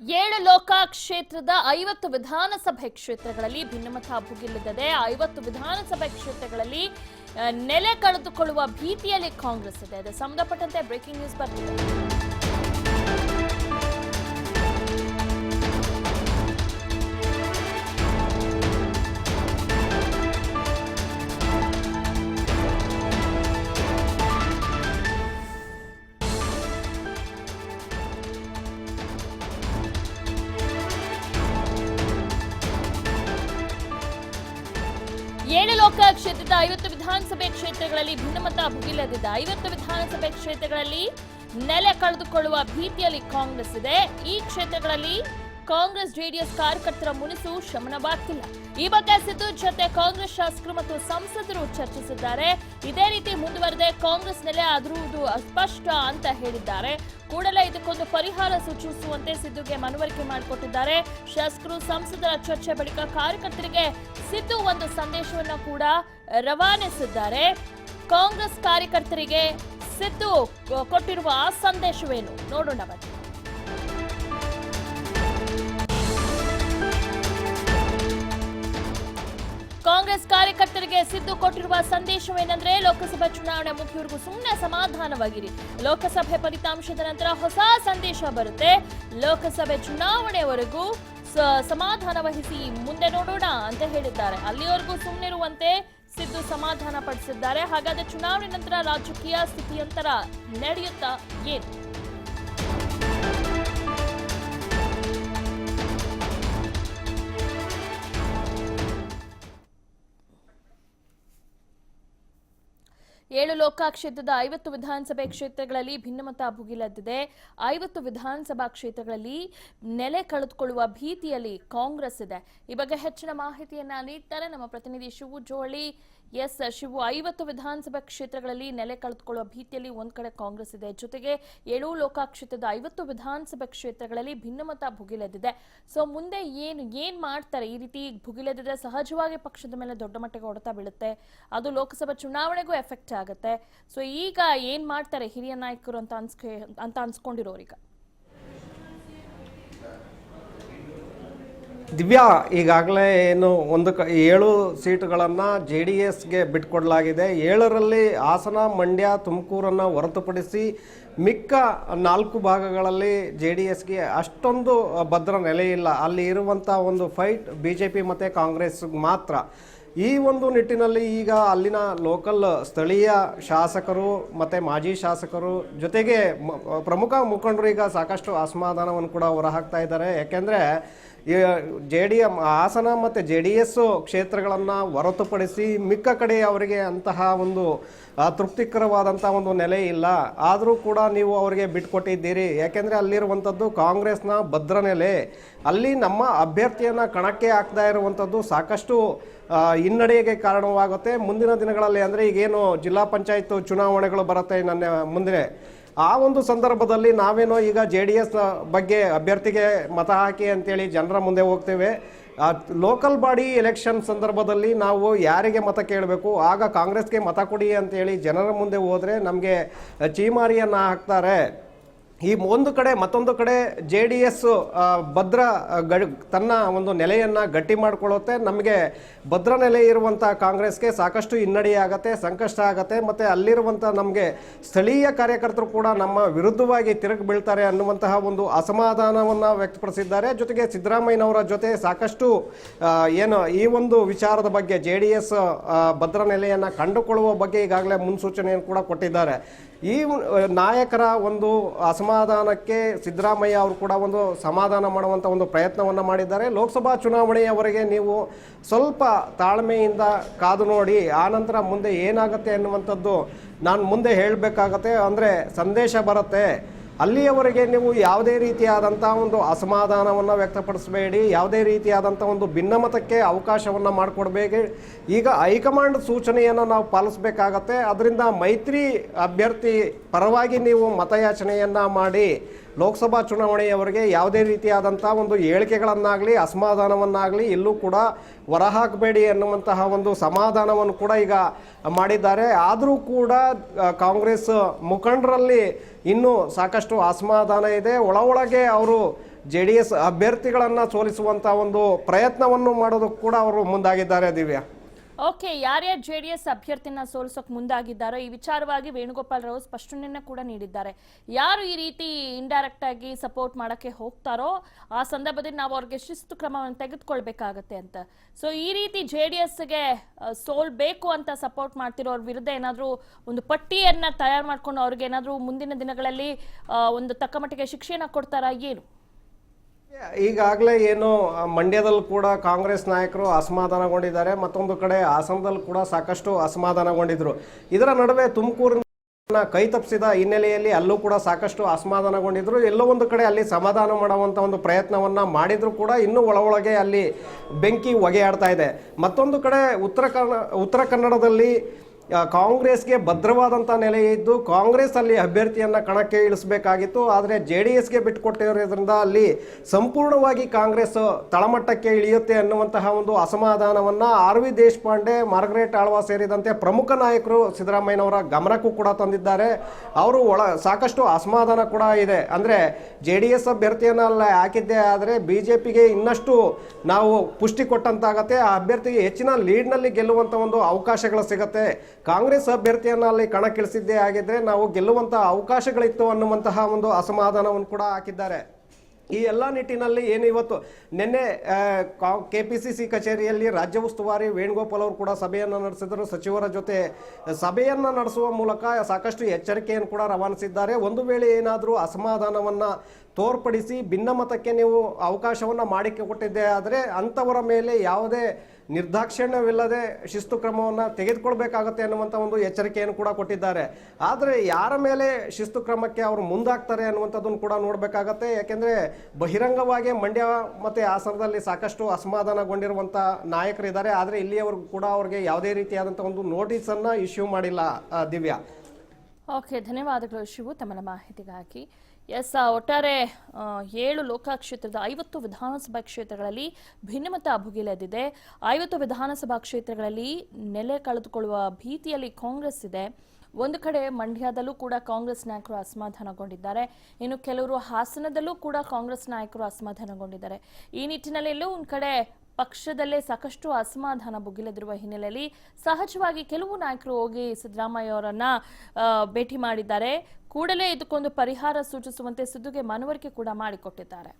ಏಳು ಲೋಕ ಕ್ಷೇತ್ರದ ಐವತ್ತು ವಿಧಾನಸಭೆ ಕ್ಷೇತ್ರಗಳಲ್ಲಿ ಭಿನ್ನಮತ ಭುಗಿಲಿದೆ ಐವತ್ತು ವಿಧಾನಸಭೆ ಕ್ಷೇತ್ರಗಳಲ್ಲಿ ನೆಲೆ ಕಳೆದುಕೊಳ್ಳುವ ಭೀತಿಯಲ್ಲಿ ಕಾಂಗ್ರೆಸ್ ಇದೆ. ಅದು ಸಂಬಂಧಪಟ್ಟಂತೆ ಬ್ರೇಕಿಂಗ್ ನ್ಯೂಸ್ ಬರ್ತಿದೆ. ಏಳು ಲೋಕ ಕ್ಷೇತ್ರದ ಐವತ್ತು ವಿಧಾನಸಭೆ ಕ್ಷೇತ್ರಗಳಲ್ಲಿ ಭಿನ್ನಮತ ಭುಗಿಲದಿದ್ದ. ಐವತ್ತು ವಿಧಾನಸಭೆ ಕ್ಷೇತ್ರಗಳಲ್ಲಿ ನೆಲೆ ಕಳೆದುಕೊಳ್ಳುವ ಭೀತಿಯಲ್ಲಿ ಕಾಂಗ್ರೆಸ್ ಇದೆ. ಈ ಕ್ಷೇತ್ರಗಳಲ್ಲಿ ಕಾಂಗ್ರೆಸ್ ಜೆಡಿಎಸ್ ಕಾರ್ಯಕರ್ತರ ಮುನಿಸು ಶಮನವಾಗ್ತಿಲ್ಲ ಈ ಬಗ್ಗೆ ಸಿದ್ದು ಜೊತೆ ಕಾಂಗ್ರೆಸ್ ಶಾಸಕರು ಮತ್ತು ಸಂಸದರು ಚರ್ಚಿಸಿದ್ದಾರೆ. ಇದೇ ರೀತಿ ಮುಂದುವರೆದೆ ಕಾಂಗ್ರೆಸ್ ನೆಲೆ ಆದರೂ ಅಸ್ಪಷ್ಟ ಅಂತ ಹೇಳಿದ್ದಾರೆ. ಕೂಡಲೇ ಇದಕ್ಕೊಂದು ಪರಿಹಾರ ಸೂಚಿಸುವಂತೆ ಸಿದ್ದುಗೆ ಮನವರಿಕೆ ಮಾಡಿಕೊಟ್ಟಿದ್ದಾರೆ. ಶಾಸಕರು, ಸಂಸದರ ಚರ್ಚೆ ಬಳಿಕ ಕಾರ್ಯಕರ್ತರಿಗೆ ಸಿದ್ದು ಒಂದು ಸಂದೇಶವನ್ನು ಕೂಡ ರವಾನಿಸಿದ್ದಾರೆ. ಕಾಂಗ್ರೆಸ್ ಕಾರ್ಯಕರ್ತರಿಗೆ ಸಿದ್ದು ಕೊಟ್ಟಿರುವ ಸಂದೇಶವೇನು? ನೋಡೋಣ ಬನ್ನಿ ಕಾಂಗ್ರೆಸ್ ಕಾರ್ಯಕರ್ತರಿಗೆ ಸಿದ್ದು ಕೊಟ್ಟಿರುವ ಸಂದೇಶವೇನೆಂದ್ರೆ ಲೋಕಸಭಾ ಚುನಾವಣೆ ಮುಗಿಯುವರೆಗೂ ಸುಮ್ಮನೆ ಸಮಾಧಾನವಾಗಿರಿ. ಲೋಕಸಭೆ ಫಲಿತಾಂಶದ ನಂತರ ಹೊಸ ಸಂದೇಶ ಬರುತ್ತೆ. ಲೋಕಸಭೆ ಚುನಾವಣೆವರೆಗೂ ಸಮಾಧಾನ ವಹಿಸಿ ಮುಂದೆ ನೋಡೋಣ ಅಂತ ಹೇಳಿದ್ದಾರೆ. ಅಲ್ಲಿಯವರೆಗೂ ಸುಮ್ಮನಿರುವಂತೆ ಸಿದ್ದು ಸಮಾಧಾನ ಪಡಿಸಿದ್ದಾರೆ. ಹಾಗಾದ್ರೆ ಚುನಾವಣೆ ನಂತರ ರಾಜಕೀಯ ಸ್ಥಿತಿಯಂತರ ನಡೆಯುತ್ತಾ ಏನು? ಏಳು ಲೋಕ ಕ್ಷೇತ್ರದ ಐವತ್ತು ವಿಧಾನಸಭೆ ಕ್ಷೇತ್ರಗಳಲ್ಲಿ ಭಿನ್ನಮತ ಭುಗಿಲದ್ದಿದೆ. ಐವತ್ತು ವಿಧಾನಸಭಾ ಕ್ಷೇತ್ರಗಳಲ್ಲಿ ನೆಲೆ ಕಳೆದುಕೊಳ್ಳುವ ಭೀತಿಯಲ್ಲಿ ಕಾಂಗ್ರೆಸ್ ಇದೆ. ಈ ಬಗ್ಗೆ ಹೆಚ್ಚಿನ ಮಾಹಿತಿಯನ್ನ ನೀಡ್ತಾರೆ ನಮ್ಮ ಪ್ರತಿನಿಧಿ ಶಿವು ಜೋಳಿ. ಎಸ್ ಶಿವು, ಐವತ್ತು ವಿಧಾನಸಭಾ ಕ್ಷೇತ್ರಗಳಲ್ಲಿ ನೆಲೆ ಕಳೆದುಕೊಳ್ಳುವ ಭೀತಿಯಲ್ಲಿ ಒಂದ್ ಕಡೆ ಕಾಂಗ್ರೆಸ್ ಇದೆ. ಜೊತೆಗೆ ಏಳು ಲೋಕ ಕ್ಷೇತ್ರದ ಐವತ್ತು ವಿಧಾನಸಭಾ ಕ್ಷೇತ್ರಗಳಲ್ಲಿ ಭಿನ್ನಮತ ಭುಗಿಲೆದಿದೆ ಸೊ ಮುಂದೆ ಏನು, ಏನ್ ಮಾಡ್ತಾರೆ? ಈ ರೀತಿ ಭುಗಿಲೆದಿದೆ ಸಹಜವಾಗಿ ಪಕ್ಷದ ಮೇಲೆ ದೊಡ್ಡ ಮಟ್ಟಿಗೆ ಹೊಡೆತ ಬೀಳುತ್ತೆ. ಅದು ಲೋಕಸಭಾ ಚುನಾವಣೆಗೂ ಎಫೆಕ್ಟ್ ಆಗುತ್ತೆ. ಸೊ ಈಗ ಏನ್ ಮಾಡ್ತಾರೆ ಹಿರಿಯ ನಾಯಕರು ಅಂತ ಅನ್ಸ್ಕೆ, ಅಂತ ಅನ್ಸ್ಕೊಂಡಿರೋರೀಗ ದಿವ್ಯಾ, ಈಗಾಗಲೇ ಏನು ಒಂದು ಕ ಏಳು ಸೀಟುಗಳನ್ನು ಜೆ ಡಿ ಎಸ್ಗೆ ಬಿಟ್ಕೊಡಲಾಗಿದೆ. ಏಳರಲ್ಲಿ ಹಾಸನ, ಮಂಡ್ಯ, ತುಮಕೂರನ್ನು ಹೊರತುಪಡಿಸಿ ಮಿಕ್ಕ ನಾಲ್ಕು ಭಾಗಗಳಲ್ಲಿ ಜೆ ಡಿ ಎಸ್ಗೆ ಅಷ್ಟೊಂದು ಭದ್ರ ನೆಲೆಯಿಲ್ಲ ಅಲ್ಲಿ ಇರುವಂಥ ಒಂದು ಫೈಟ್ ಬಿ ಜೆ ಪಿ ಮತ್ತು ಕಾಂಗ್ರೆಸ್ ಮಾತ್ರ. ಈ ಒಂದು ನಿಟ್ಟಿನಲ್ಲಿ ಈಗ ಅಲ್ಲಿನ ಲೋಕಲ್ ಸ್ಥಳೀಯ ಶಾಸಕರು ಮತ್ತು ಮಾಜಿ ಶಾಸಕರು ಜೊತೆಗೆ ಪ್ರಮುಖ ಮುಖಂಡರು ಈಗ ಸಾಕಷ್ಟು ಅಸಮಾಧಾನವನ್ನು ಕೂಡ ಹೊರಹಾಕ್ತಾ ಇದ್ದಾರೆ. ಯಾಕೆಂದರೆ ಜೆ ಡಿ ಎಂ, ಹಾಸನ ಮತ್ತು ಜೆ ಡಿ ಎಸ್ ಕ್ಷೇತ್ರಗಳನ್ನು ಹೊರತುಪಡಿಸಿ ಮಿಕ್ಕ ಕಡೆ ಅವರಿಗೆ ಅಂತಹ ಒಂದು ತೃಪ್ತಿಕರವಾದಂಥ ಒಂದು ನೆಲೆ ಇಲ್ಲ. ಆದರೂ ಕೂಡ ನೀವು ಅವರಿಗೆ ಬಿಟ್ಕೊಟ್ಟಿದ್ದೀರಿ ಯಾಕೆಂದರೆ ಅಲ್ಲಿರುವಂಥದ್ದು ಕಾಂಗ್ರೆಸ್ನ ಭದ್ರ ನೆಲೆ. ಅಲ್ಲಿ ನಮ್ಮ ಅಭ್ಯರ್ಥಿಯನ್ನು ಕಣಕ್ಕೆ ಹಾಕ್ತಾ ಇರುವಂಥದ್ದು ಸಾಕಷ್ಟು ಹಿನ್ನಡೆಗೆ ಕಾರಣವಾಗುತ್ತೆ. ಮುಂದಿನ ದಿನಗಳಲ್ಲಿ ಅಂದರೆ ಈಗೇನು ಜಿಲ್ಲಾ ಪಂಚಾಯತ್ ಚುನಾವಣೆಗಳು ಬರುತ್ತೆ ನನ್ನ ಮುಂದೆ ಆ ಒಂದು ಸಂದರ್ಭದಲ್ಲಿ ನಾವೇನೋ ಈಗ ಜೆ ಡಿ ಎಸ್ ಬಗ್ಗೆ ಅಭ್ಯರ್ಥಿಗೆ ಮತ ಹಾಕಿ ಅಂತೇಳಿ ಜನರ ಮುಂದೆ ಹೋಗ್ತೇವೆ. ಲೋಕಲ್ ಬಾಡಿ ಎಲೆಕ್ಷನ್ ಸಂದರ್ಭದಲ್ಲಿ ನಾವು ಯಾರಿಗೆ ಮತ ಕೇಳಬೇಕು? ಆಗ ಕಾಂಗ್ರೆಸ್ಗೆ ಮತ ಕೊಡಿ ಅಂತೇಳಿ ಜನರ ಮುಂದೆ ಹೋದರೆ ನಮಗೆ ಚೀಮಾರಿಯನ್ನು ಹಾಕ್ತಾರೆ. ಈ ಒಂದು ಕಡೆ ಮತ್ತೊಂದು ಕಡೆ ಜೆ ಡಿ ಎಸ್ ಭದ್ರ ಗಡ್, ತನ್ನ ಒಂದು ನೆಲೆಯನ್ನು ಗಟ್ಟಿ ಮಾಡಿಕೊಳ್ಳುತ್ತೆ. ನಮಗೆ ಭದ್ರ ನೆಲೆ ಇರುವಂಥ ಕಾಂಗ್ರೆಸ್ಗೆ ಸಾಕಷ್ಟು ಹಿನ್ನಡೆಯಾಗತ್ತೆ ಸಂಕಷ್ಟ ಆಗತ್ತೆ, ಮತ್ತು ಅಲ್ಲಿರುವಂಥ ನಮಗೆ ಸ್ಥಳೀಯ ಕಾರ್ಯಕರ್ತರು ಕೂಡ ನಮ್ಮ ವಿರುದ್ಧವಾಗಿ ತಿರುಗಿ ಬೀಳ್ತಾರೆ ಅನ್ನುವಂತಹ ಒಂದು ಅಸಮಾಧಾನವನ್ನು ವ್ಯಕ್ತಪಡಿಸಿದ್ದಾರೆ. ಜೊತೆಗೆ ಸಿದ್ದರಾಮಯ್ಯನವರ ಜೊತೆ ಸಾಕಷ್ಟು ಏನು, ಈ ಒಂದು ವಿಚಾರದ ಬಗ್ಗೆ ಜೆ ಡಿ ಎಸ್ ಭದ್ರ ನೆಲೆಯನ್ನು ಕಂಡುಕೊಳ್ಳುವ ಬಗ್ಗೆ ಈಗಾಗಲೇ ಮುನ್ಸೂಚನೆಯನ್ನು ಕೂಡ ಕೊಟ್ಟಿದ್ದಾರೆ. ಈ ನಾಯಕರ ಒಂದು ಅಸಮಾಧಾನಕ್ಕೆ ಸಿದ್ದರಾಮಯ್ಯ ಅವರು ಕೂಡ ಒಂದು ಸಮಾಧಾನ ಮಾಡುವಂಥ ಒಂದು ಪ್ರಯತ್ನವನ್ನು ಮಾಡಿದ್ದಾರೆ. ಲೋಕಸಭಾ ಚುನಾವಣೆಯವರೆಗೆ ನೀವು ಸ್ವಲ್ಪ ತಾಳ್ಮೆಯಿಂದ ಕಾದು ನೋಡಿ ಆನಂತರ ಮುಂದೆ ಏನಾಗುತ್ತೆ ಅನ್ನುವಂಥದ್ದು ನಾನು ಮುಂದೆ ಹೇಳಬೇಕಾಗತ್ತೆ. ಅಂದರೆ ಸಂದೇಶ ಬರುತ್ತೆ. ಅಲ್ಲಿಯವರೆಗೆ ನೀವು ಯಾವುದೇ ರೀತಿಯಾದಂಥ ಒಂದು ಅಸಮಾಧಾನವನ್ನು ವ್ಯಕ್ತಪಡಿಸಬೇಡಿ, ಯಾವುದೇ ರೀತಿಯಾದಂಥ ಒಂದು ಭಿನ್ನಮತಕ್ಕೆ ಅವಕಾಶವನ್ನು ಮಾಡಿಕೊಡ್ಬೇಕು ಈಗ ಹೈಕಮಾಂಡ್ ಸೂಚನೆಯನ್ನು ನಾವು ಪಾಲಿಸಬೇಕಾಗತ್ತೆ. ಅದರಿಂದ ಮೈತ್ರಿ ಅಭ್ಯರ್ಥಿ ಪರವಾಗಿ ನೀವು ಮತಯಾಚನೆಯನ್ನು ಮಾಡಿ ಲೋಕಸಭಾ ಚುನಾವಣೆಯವರೆಗೆ ಯಾವುದೇ ರೀತಿಯಾದಂಥ ಒಂದು ಹೇಳಿಕೆಗಳನ್ನಾಗಲಿ, ಅಸಮಾಧಾನವನ್ನಾಗಲಿ ಎಲ್ಲೂ ಕೂಡ ಹೊರಹಾಕಬೇಡಿ ಎನ್ನುವಂತಹ ಒಂದು ಸಮಾಧಾನವನ್ನು ಕೂಡ ಈಗ ಮಾಡಿದ್ದಾರೆ. ಆದರೂ ಕೂಡ ಕಾಂಗ್ರೆಸ್ ಮುಖಂಡರಲ್ಲಿ ಇನ್ನೂ ಸಾಕಷ್ಟು ಅಸಮಾಧಾನ ಇದೆ. ಒಳ ಒಳಗೆ ಅವರು ಜೆ ಡಿ ಎಸ್ ಅಭ್ಯರ್ಥಿಗಳನ್ನು ಸೋಲಿಸುವಂಥ ಒಂದು ಪ್ರಯತ್ನವನ್ನು ಮಾಡೋದಕ್ಕೆ ಕೂಡ ಅವರು ಮುಂದಾಗಿದ್ದಾರೆ ದಿವ್ಯಾ. ಓಕೆ, ಯಾರ್ಯಾರು ಜೆ ಡಿ ಎಸ್ ಅಭ್ಯರ್ಥಿನ ಸೋಲಿಸೋಕೆ ಮುಂದಾಗಿದ್ದಾರೋ, ಈ ವಿಚಾರವಾಗಿ ವೇಣುಗೋಪಾಲ್ ರಾವ್ ಸ್ಪಷ್ಟನೆಯನ್ನು ಕೂಡ ನೀಡಿದ್ದಾರೆ. ಯಾರು ಈ ರೀತಿ ಇಂಡೈರೆಕ್ಟ್ ಆಗಿ ಸಪೋರ್ಟ್ ಮಾಡಕ್ಕೆ ಹೋಗ್ತಾರೋ, ಆ ಸಂದರ್ಭದಲ್ಲಿ ನಾವು ಅವ್ರಿಗೆ ಶಿಸ್ತು ಕ್ರಮವನ್ನು ತೆಗೆದುಕೊಳ್ಬೇಕಾಗತ್ತೆ ಅಂತ. ಸೊ ಈ ರೀತಿ ಜೆ ಡಿ ಎಸ್ಗೆ ಸೋಲ್ಬೇಕು ಅಂತ ಸಪೋರ್ಟ್ ಮಾಡ್ತಿರೋರ ವಿರುದ್ಧ ಏನಾದರೂ ಒಂದು ಪಟ್ಟಿಯನ್ನ ತಯಾರು ಮಾಡ್ಕೊಂಡು ಅವ್ರಿಗೆ ಏನಾದರೂ ಮುಂದಿನ ದಿನಗಳಲ್ಲಿ ಒಂದು ತಕ್ಕಮಟ್ಟಿಗೆ ಶಿಕ್ಷೆನ ಕೊಡ್ತಾರಾ, ಏನು? ಈಗಾಗಲೇ ಏನು ಮಂಡ್ಯದಲ್ಲಿ ಕೂಡ ಕಾಂಗ್ರೆಸ್ ನಾಯಕರು ಅಸಮಾಧಾನಗೊಂಡಿದ್ದಾರೆ. ಮತ್ತೊಂದು ಕಡೆ ಹಾಸನದಲ್ಲಿ ಕೂಡ ಸಾಕಷ್ಟು ಅಸಮಾಧಾನಗೊಂಡಿದ್ರು. ಇದರ ನಡುವೆ ತುಮಕೂರಿನ ಕೈ ತಪ್ಪಿಸಿದ ಹಿನ್ನೆಲೆಯಲ್ಲಿ ಅಲ್ಲೂ ಕೂಡ ಸಾಕಷ್ಟು ಅಸಮಾಧಾನಗೊಂಡಿದ್ರು. ಎಲ್ಲೋ ಒಂದು ಕಡೆ ಅಲ್ಲಿ ಸಮಾಧಾನ ಮಾಡುವಂಥ ಒಂದು ಪ್ರಯತ್ನವನ್ನ ಮಾಡಿದ್ರು ಕೂಡ ಇನ್ನೂ ಒಳ ಒಳಗೆ ಅಲ್ಲಿ ಬೆಂಕಿ ಹೊಗೆಯಾಡ್ತಾ ಇದೆ. ಮತ್ತೊಂದು ಕಡೆ ಉತ್ತರ ಕನ್ನಡ ಉತ್ತರ ಕನ್ನಡದಲ್ಲಿ ಕಾಂಗ್ರೆಸ್ಗೆ ಭದ್ರವಾದಂಥ ನೆಲೆ ಇದ್ದು ಕಾಂಗ್ರೆಸ್ ಅಲ್ಲಿ ಅಭ್ಯರ್ಥಿಯನ್ನು ಕಣಕ್ಕೆ ಇಳಿಸಬೇಕಾಗಿತ್ತು. ಆದರೆ ಜೆ ಡಿ ಎಸ್ಗೆ ಬಿಟ್ಟುಕೊಟ್ಟಿರೋದ್ರಿಂದ ಅಲ್ಲಿ ಸಂಪೂರ್ಣವಾಗಿ ಕಾಂಗ್ರೆಸ್ ತಳಮಟ್ಟಕ್ಕೆ ಇಳಿಯುತ್ತೆ ಅನ್ನುವಂತಹ ಒಂದು ಅಸಮಾಧಾನವನ್ನು R V Deshpande, Margaret Alva ಸೇರಿದಂತೆ ಪ್ರಮುಖ ನಾಯಕರು ಸಿದ್ದರಾಮಯ್ಯನವರ ಗಮನಕ್ಕೂ ಕೂಡ ತಂದಿದ್ದಾರೆ. ಅವರು ಒಳ ಸಾಕಷ್ಟು ಅಸಮಾಧಾನ ಕೂಡ ಇದೆ. ಅಂದರೆ ಜೆ ಡಿ ಎಸ್ ಅಭ್ಯರ್ಥಿಯನ್ನು ಅಲ್ಲ ಹಾಕಿದ್ದೇ ಆದರೆ ಬಿ ಜೆ ಪಿಗೆ ಇನ್ನಷ್ಟು ನಾವು ಪುಷ್ಟಿ ಕೊಟ್ಟಂತಾಗತ್ತೆ. ಆ ಅಭ್ಯರ್ಥಿಗೆ ಹೆಚ್ಚಿನ ಲೀಡ್ನಲ್ಲಿ ಗೆಲ್ಲುವಂಥ ಒಂದು ಅವಕಾಶಗಳು ಸಿಗತ್ತೆ. ಕಾಂಗ್ರೆಸ್ ಅಭ್ಯರ್ಥಿಯನ್ನ ಅಲ್ಲಿ ಕಣಕ್ಕಿಳಿಸಿದ್ದೇ ಆಗಿದ್ರೆ ನಾವು ಗೆಲ್ಲುವಂತಹ ಅವಕಾಶಗಳಿತ್ತು ಅನ್ನುವಂತಹ ಒಂದು ಅಸಮಾಧಾನವನ್ನು ಕೂಡ ಹಾಕಿದ್ದಾರೆ. ಈ ಎಲ್ಲ ನಿಟ್ಟಿನಲ್ಲಿ ಏನು ಇವತ್ತು ನಿನ್ನೆ ಕೆ ಪಿ ಸಿ ಸಿ ಕಚೇರಿಯಲ್ಲಿ ರಾಜ್ಯ ಉಸ್ತುವಾರಿ ವೇಣುಗೋಪಾಲ್ ಅವರು ಕೂಡ ಸಭೆಯನ್ನು ನಡೆಸಿದರು. ಸಚಿವರ ಜೊತೆ ಸಭೆಯನ್ನು ನಡೆಸುವ ಮೂಲಕ ಸಾಕಷ್ಟು ಎಚ್ಚರಿಕೆಯನ್ನು ಕೂಡ ರವಾನಿಸಿದ್ದಾರೆ. ಒಂದು ವೇಳೆ ಏನಾದರೂ ಅಸಮಾಧಾನವನ್ನು ತೋರ್ಪಡಿಸಿ ಭಿನ್ನಮತಕ್ಕೆ ನೀವು ಅವಕಾಶವನ್ನು ಮಾಡಿಕೊಟ್ಟಿದ್ದೆ ಆದರೆ ಅಂಥವರ ಮೇಲೆ ಯಾವುದೇ ನಿರ್ದಾಕ್ಷಿಣ್ಯವಿಲ್ಲದೆ ಶಿಸ್ತು ಕ್ರಮವನ್ನು ತೆಗೆದುಕೊಳ್ಬೇಕಾಗತ್ತೆ ಅನ್ನುವಂಥ ಒಂದು ಎಚ್ಚರಿಕೆಯನ್ನು ಕೂಡ ಕೊಟ್ಟಿದ್ದಾರೆ. ಆದರೆ ಯಾರ ಮೇಲೆ ಶಿಸ್ತು ಕ್ರಮಕ್ಕೆ ಅವರು ಮುಂದಾಗ್ತಾರೆ ಅನ್ನುವಂಥದ್ದನ್ನು ಕೂಡ ನೋಡಬೇಕಾಗತ್ತೆ. ಯಾಕೆಂದರೆ ಬಹಿರಂಗವಾಗಿ ಮಂಡ್ಯ ಮತ್ತು ಹಾಸನದಲ್ಲಿ ಸಾಕಷ್ಟು ಅಸಮಾಧಾನಗೊಂಡಿರುವಂಥ ನಾಯಕರಿದ್ದಾರೆ. ಆದರೆ ಇಲ್ಲಿಯವರೆಗೂ ಕೂಡ ಅವ್ರಿಗೆ ಯಾವುದೇ ರೀತಿಯಾದಂಥ ಒಂದು ನೋಟಿಸನ್ನು ಇಶ್ಯೂ ಮಾಡಿಲ್ಲ ದಿವ್ಯಾ. ಓಕೆ, ಧನ್ಯವಾದಗಳು ಶಿವು. ತಮ್ಮ ಮಾಹಿತಿಗಾಗಿ. ಎಸ್ ಒಟ್ಟಾರೆ ಏಳು ಲೋಕ ಕ್ಷೇತ್ರದ ಐವತ್ತು ವಿಧಾನಸಭಾ ಕ್ಷೇತ್ರಗಳಲ್ಲಿ ಭಿನ್ನಮತ ಭುಗಿಲೆದಿದೆ ಐವತ್ತು ವಿಧಾನಸಭಾ ಕ್ಷೇತ್ರಗಳಲ್ಲಿ ನೆಲೆ ಕಳೆದುಕೊಳ್ಳುವ ಭೀತಿಯಲ್ಲಿ ಕಾಂಗ್ರೆಸ್ ಇದೆ. ಒಂದು ಕಡೆ ಮಂಡ್ಯದಲ್ಲೂ ಕೂಡ ಕಾಂಗ್ರೆಸ್ ನಾಯಕರು ಅಸಮಾಧಾನಗೊಂಡಿದ್ದಾರೆ. ಇನ್ನು ಕೆಲವರು ಹಾಸನದಲ್ಲೂ ಕೂಡ ಕಾಂಗ್ರೆಸ್ ನಾಯಕರು ಅಸಮಾಧಾನಗೊಂಡಿದ್ದಾರೆ. ಈ ನಿಟ್ಟಿನಲ್ಲಿ ಎಲ್ಲೂ ಒಂದು ಕಡೆ ಪಕ್ಷದಲ್ಲೇ ಸಾಕಷ್ಟು ಅಸಮಾಧಾನ ಭುಗಿಲೆದಿರುವ ಹಿನ್ನೆಲೆಯಲ್ಲಿ ಸಹಜವಾಗಿ ಕೆಲವು ನಾಯಕರು ಹೋಗಿ ಸಿದ್ದರಾಮಯ್ಯ ಅವರನ್ನ ಭೇಟಿ ಮಾಡಿದ್ದಾರೆ. ಕೂಡಲೇ ಇದಕ್ಕೊಂದು ಪರಿಹಾರ ಸೂಚಿಸುವಂತೆ ಸಿದ್ದುಗೆ ಮನವರಿಕೆ ಕೂಡ ಮಾಡಿಕೊಟ್ಟಿದ್ದಾರೆ.